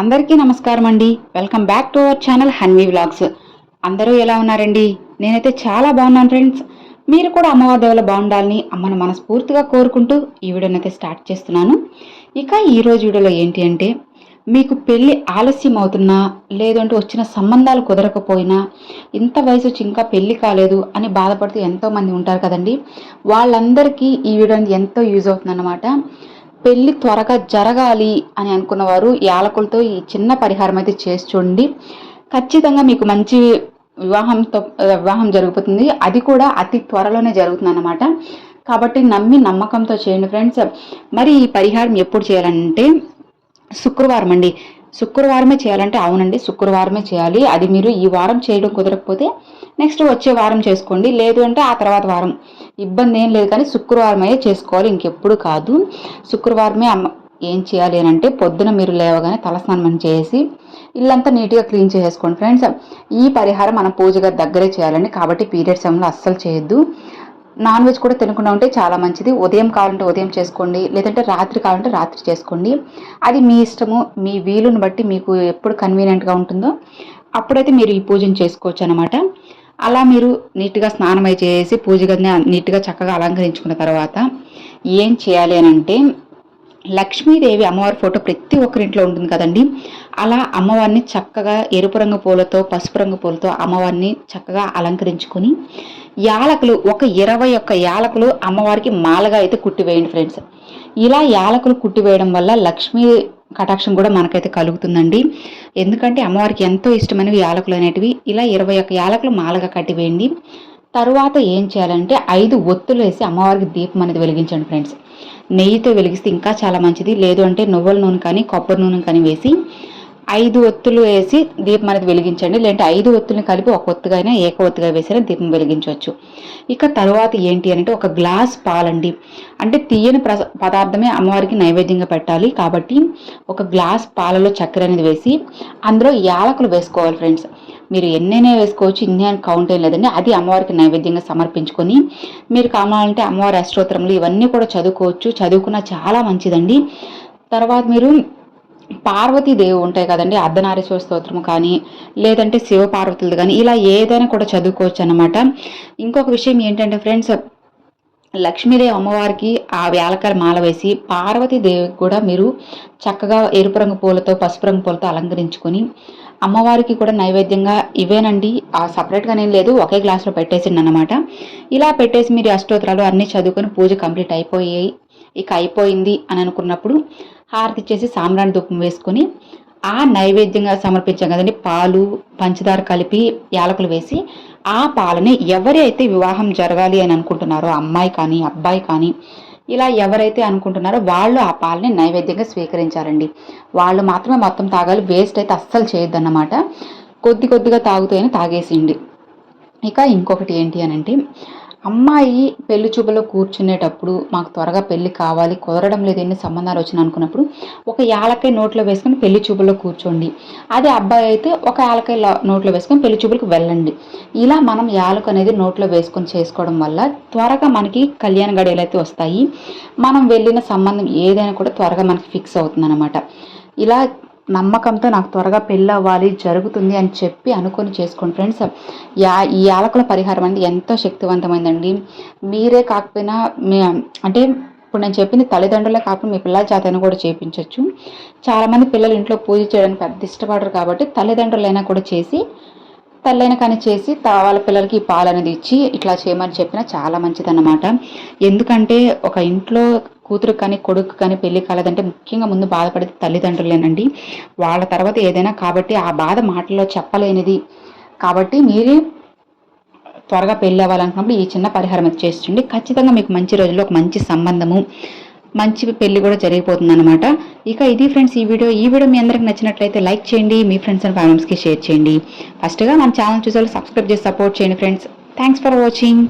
అందరికీ నమస్కారం అండి. Welcome back to our channel Hanvi vlogs. అందరూ ఎలా ఉన్నారండి? నేనైతే చాలా బాగున్నాను ఫ్రెండ్స్. మీరు కూడా అమ్మవారి దేవుల బాగుండాలని అమ్మను మనస్ఫూర్తిగా కోరుకుంటూ ఈ వీడియోని అయితే స్టార్ట్ చేస్తున్నాను. ఇక ఈ రోజు వీడియోలో ఏంటి అంటే మీకు పెళ్ళి ఆలస్యం అవుతున్నా లేదంటే వచ్చిన సంబంధాలు కుదరకపోయినా ఇంత వయసు వచ్చి ఇంకా పెళ్ళి కాలేదు అని బాధపడుతూ ఎంతోమంది ఉంటారు కదండి. వాళ్ళందరికీ ఈ వీడియో ఎంతో యూజ్ అవుతుందన్నమాట. పెళ్ళి త్వరగా జరగాలి అని అనుకున్నవారు యాలకులతో ఈ చిన్న పరిహారం అయితే చేసి చూడండి. ఖచ్చితంగా మీకు మంచి వివాహంతో వివాహం జరుగుతుంది. అది కూడా అతి త్వరలోనే జరుగుతుంది అన్నమాట కాబట్టి నమ్మి నమ్మకంతో చేయండి ఫ్రెండ్స్. మరి ఈ పరిహారం ఎప్పుడు చేయాలంటే శుక్రవారం అండి. శుక్రవారమే చేయాలంటే అవునండి శుక్రవారమే చేయాలి. అది మీరు ఈ వారం చేయడం కుదరకపోతే నెక్స్ట్ వచ్చే వారం చేసుకోండి. లేదు అంటే ఆ తర్వాత వారం. ఇబ్బంది ఏం లేదు కానీ శుక్రవారమే చేసుకోవాలి. ఇంకెప్పుడు కాదు. శుక్రవారమే అమ్మ ఏం చేయాలి అని అంటే పొద్దున మీరు లేవగానే తలస్నానం చేసి ఇల్లంతా నీట్గా క్లీన్ చేసేసుకోండి. ఫ్రెండ్స్ ఈ పరిహారం మనం పూజగా దగ్గరే చేయాలండి. కాబట్టి పీరియడ్స్ సమయంలో అస్సలు చేయొద్దు. నాన్ వెజ్ కూడా తినకుండా ఉంటే చాలా మంచిది. ఉదయం కావాలంటే ఉదయం చేసుకోండి లేదంటే రాత్రి కావాలంటే రాత్రి చేసుకోండి. అది మీ ఇష్టము మీ వీలుని బట్టి మీకు ఎప్పుడు కన్వీనియంట్గా ఉంటుందో అప్పుడైతే మీరు ఈ పూజను చేసుకోవచ్చు అనమాట అలా మీరు నీట్గా స్నానం అయి చేసి పూజ గదిని నీట్గా చక్కగా అలంకరించుకున్న తర్వాత ఏం చేయాలి అని అంటే లక్ష్మీదేవి అమ్మవారి ఫోటో ప్రతి ఒక్కరింట్లో ఉంటుంది కదండి. అలా అమ్మవారిని చక్కగా ఎరుపు రంగు పూలతో పసుపు రంగు పూలతో అమ్మవారిని చక్కగా అలంకరించుకొని యాలకులు ఒక ఇరవై ఒక్క యాలకులు అమ్మవారికి మాలగా అయితే కుట్టివేయండి ఫ్రెండ్స్. ఇలా యాలకులు కుట్టివేయడం వల్ల లక్ష్మీ కటాక్షం కూడా మనకైతే కలుగుతుందండి. ఎందుకంటే అమ్మవారికి ఎంతో ఇష్టమైనవి యాలకులు అనేటివి. ఇలా ఇరవై ఒక్క యాలకులు మాలగా కట్టివేయండి. తరువాత ఏం చేయాలంటే ఐదు ఒత్తులు వేసి అమ్మవారికి దీపం అనేది వెలిగించండి ఫ్రెండ్స్. నెయ్యితో వెలిగిస్తే ఇంకా చాలా మంచిది. లేదు అంటే నువ్వుల నూనె కానీ కొబ్బరి నూనె కానీ వేసి ఐదు ఒత్తులు వేసి దీపం అనేది వెలిగించండి. లేదంటే ఐదు ఒత్తుల్ని కలిపి ఒక ఒత్తుగా అయినా ఏక ఒత్తుగా వేసినా దీపం వెలిగించవచ్చు. ఇక తర్వాత ఏంటి అంటే ఒక గ్లాస్ పాలండి. అంటే తీయని పదార్థమే అమ్మవారికి నైవేద్యంగా పెట్టాలి. కాబట్టి ఒక గ్లాస్ పాలలో చక్కెర అనేది వేసి అందులో యాలకులు వేసుకోవాలి ఫ్రెండ్స్. మీరు ఎన్నైనా వేసుకోవచ్చు ఇన్ని అని కౌంట్ ఏం లేదండి. అది అమ్మవారికి నైవేద్యంగా సమర్పించుకొని మీరు కావాలంటే అమ్మవారి అష్టోత్తరములు ఇవన్నీ కూడా చదువుకోవచ్చు. చదువుకున్న చాలా మంచిదండి. తర్వాత మీరు పార్వతీదేవి ఉంటాయి కదండి అర్ధనారీశ్వర స్తోత్రము కానీ లేదంటే శివపార్వతులది కానీ ఇలా ఏదైనా కూడా చదువుకోవచ్చు అనమాట ఇంకొక విషయం ఏంటంటే ఫ్రెండ్స్ లక్ష్మీదేవి అమ్మవారికి ఆ వేలకాయ మాల వేసి పార్వతీదేవికి కూడా మీరు చక్కగా ఎరుపు రంగు పూలతో పసుపు రంగు పూలతో అలంకరించుకొని అమ్మవారికి కూడా నైవేద్యంగా ఇవేనండి. ఆ సపరేట్గా నేను లేదు ఒకే గ్లాస్లో పెట్టేసిండి అనమాట ఇలా పెట్టేసి మీరు అష్టోత్తరాలు అన్నీ చదువుకొని పూజ కంప్లీట్ అయిపోయాయి. ఇక అయిపోయింది అని అనుకున్నప్పుడు హారతి ఇచ్చేసి సాంబ్రాణి ధూపం వేసుకొని ఆ నైవేద్యంగా సమర్పించాం కదండి. పాలు పంచదార కలిపి యాలకులు వేసి ఆ పాలని ఎవరైతే వివాహం జరగాలి అని అనుకుంటున్నారో అమ్మాయి కానీ అబ్బాయి కానీ ఇలా ఎవరైతే అనుకుంటున్నారో వాళ్ళు ఆ పాలని నైవేద్యంగా స్వీకరించారండి. వాళ్ళు మాత్రమే మొత్తం తాగాలి వేస్ట్ అయితే అస్సలు చేయొద్దన్నమాట. కొద్ది కొద్దిగా తాగుతాయని తాగేసిండి ఇక ఇంకొకటి ఏంటి అని అంటే అమ్మాయి పెళ్ళి చూపులో కూర్చునేటప్పుడు మాకు త్వరగా పెళ్ళి కావాలి కుదరడం లేదు ఎన్ని సంబంధాలు వచ్చిన అనుకున్నప్పుడు ఒక యాలకాయ నోట్లో వేసుకొని పెళ్ళి చూపులో కూర్చోండి. అదే అబ్బాయి అయితే ఒక యాలకాయ నోట్లో వేసుకొని పెళ్ళి చూపులకు వెళ్ళండి. ఇలా మనం యాలక అనేది నోట్లో వేసుకొని చేసుకోవడం వల్ల త్వరగా మనకి కళ్యాణ గడియలు అయితే వస్తాయి. మనం వెళ్ళిన సంబంధం ఏదైనా కూడా త్వరగా మనకి ఫిక్స్ అవుతుంది ఇలా నమ్మకంతో నాకు త్వరగా పెళ్ళి అవ్వాలి జరుగుతుంది అని చెప్పి అనుకొని చేసుకోండి ఫ్రెండ్స్. యా ఈ యాలకుల పరిహారం అనేది ఎంతో శక్తివంతమైందండి. మీరే కాకపోయినా మీ అంటే ఇప్పుడు నేను చెప్పింది తల్లిదండ్రులే కాకుండా మీ పిల్లల చేతైనా కూడా చేయించవచ్చు చాలామంది పిల్లలు ఇంట్లో పూజ చేయడానికి పెద్ద ఇష్టపడరు కాబట్టి తల్లిదండ్రులైనా కూడా చేసి తల్లైన కానీ చేసి వాళ్ళ పిల్లలకి పాలు అనేది ఇచ్చి ఇట్లా చేయమని చెప్పినా చాలా మంచిదన్నమాట. ఎందుకంటే ఒక ఇంట్లో కూతురు కానీ కొడుకు కానీ పెళ్ళి కాలేదంటే ముఖ్యంగా ముందు బాధపడేది తల్లిదండ్రులేనండి. వాళ్ళ తర్వాత ఏదైనా కాబట్టి ఆ బాధ మాటల్లో చెప్పలేనిది. కాబట్టి మీరే త్వరగా పెళ్ళి అవ్వాలనుకున్నప్పుడు ఈ చిన్న పరిహారం అది చేస్తుండి ఖచ్చితంగా మీకు మంచి రోజుల్లో ఒక మంచి సంబంధము మంచి పెళ్ళి కూడా జరిగిపోతుంది అనమాట ఇక ఇది ఫ్రెండ్స్ ఈ వీడియో. ఈ వీడియో మీ అందరికి నచ్చినట్లయితే లైక్ చేయండి మీ ఫ్రెండ్స్ అండ్ ఫ్యామిలీస్కి షేర్ చేయండి. ఫస్ట్గా మన ఛానల్ చూసారు సబ్స్క్రైబ్ చేసి సపోర్ట్ చేయండి ఫ్రెండ్స్. Thanks for watching.